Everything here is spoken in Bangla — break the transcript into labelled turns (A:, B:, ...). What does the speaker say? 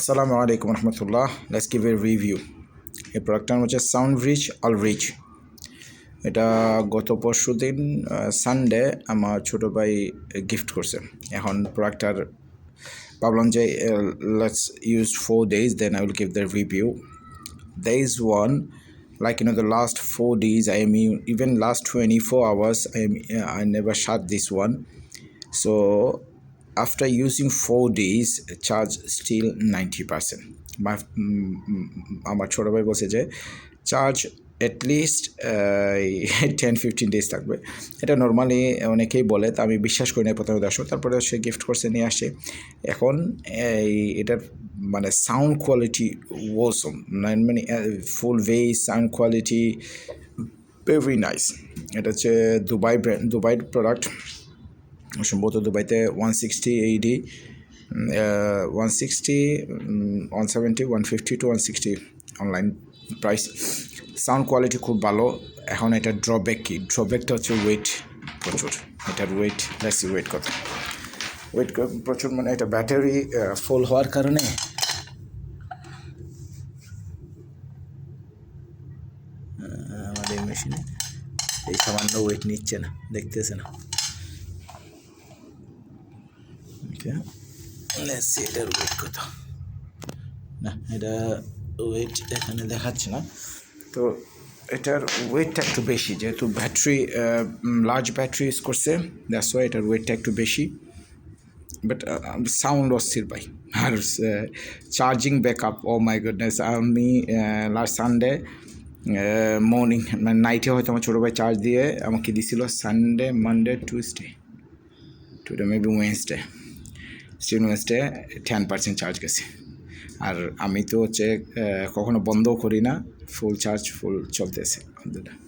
A: আসসালামু আলাইকুম রহমতুল্লাহ। লেটস গিভ এ রিভিউ এই প্রোডাক্টটার নাম হচ্ছে সাউন্ড রিচ অল রিচ এটা গত পরশু দিন সানডে আমার ছোটো ভাই গিফট করছে। এখন প্রোডাক্টটার ভাবলাম যে let's use four days then I will give the review there is one, like, you know, the last four days, i mean even last 24 hours, i am, i never shut this one so after using four days charge still 90 percent. আমার ছোটো ভাই বলছে যে charge at least ten fifteen days থাকবে। এটা নর্মালি অনেকেই বলে, তা আমি বিশ্বাস করি না প্রথমে দর্শক। তারপরে সে গিফট করছে, নিয়ে আসে। এখন, এই, এটার মানে সাউন্ড কোয়ালিটি ওসম মানে ফুল ভেজ সাউন্ড কোয়ালিটি ভেরি নাইস এটা হচ্ছে দুবাই ব্র্যান্ড দুবাই প্রোডাক্ট সম্ভবত দুবাইতে one sixty AED one sixty one seventy one fifty two one sixty online price sound quality খুব ভালো। এখন এটা ড্রব্যাক কি? ড্রব্যাকটা হচ্ছে ওয়েট প্রচুর। এটার ওয়েট দেখছি ওয়েট কত। ওয়েট প্রচুর মানে এটা ব্যাটারি ফুল হওয়ার কারণে আমাদের মেশিনে এই সামান্য ওয়েট নিচ্ছে না। দেখতেছে না ওকে সি এটার ওয়েট কত না এটা ওয়েট এখানে দেখাচ্ছে না। তো এটার ওয়েটটা একটু বেশি যেহেতু ব্যাটারি লার্জ ব্যাটারি ইউজ করছে দ্যাটস ওয়াই এটার ওয়েটটা একটু বেশি। বাট সাউন্ড অস্থির পাই আর charging back up oh my goodness আমি লাস্ট সানডে মর্নিং মানে নাইটে হয়তো আমার ছোটো ভাই চার্জ দিয়ে আমাকে দিছিল Sunday Monday Tuesday today maybe Wednesday still ওয়েস্টে ten percent charge গেছে। আর আমি তো হচ্ছে কখনো বন্ধও করি না ফুল চার্জ ফুল চলতেছে। আলহামদুলিল্লাহ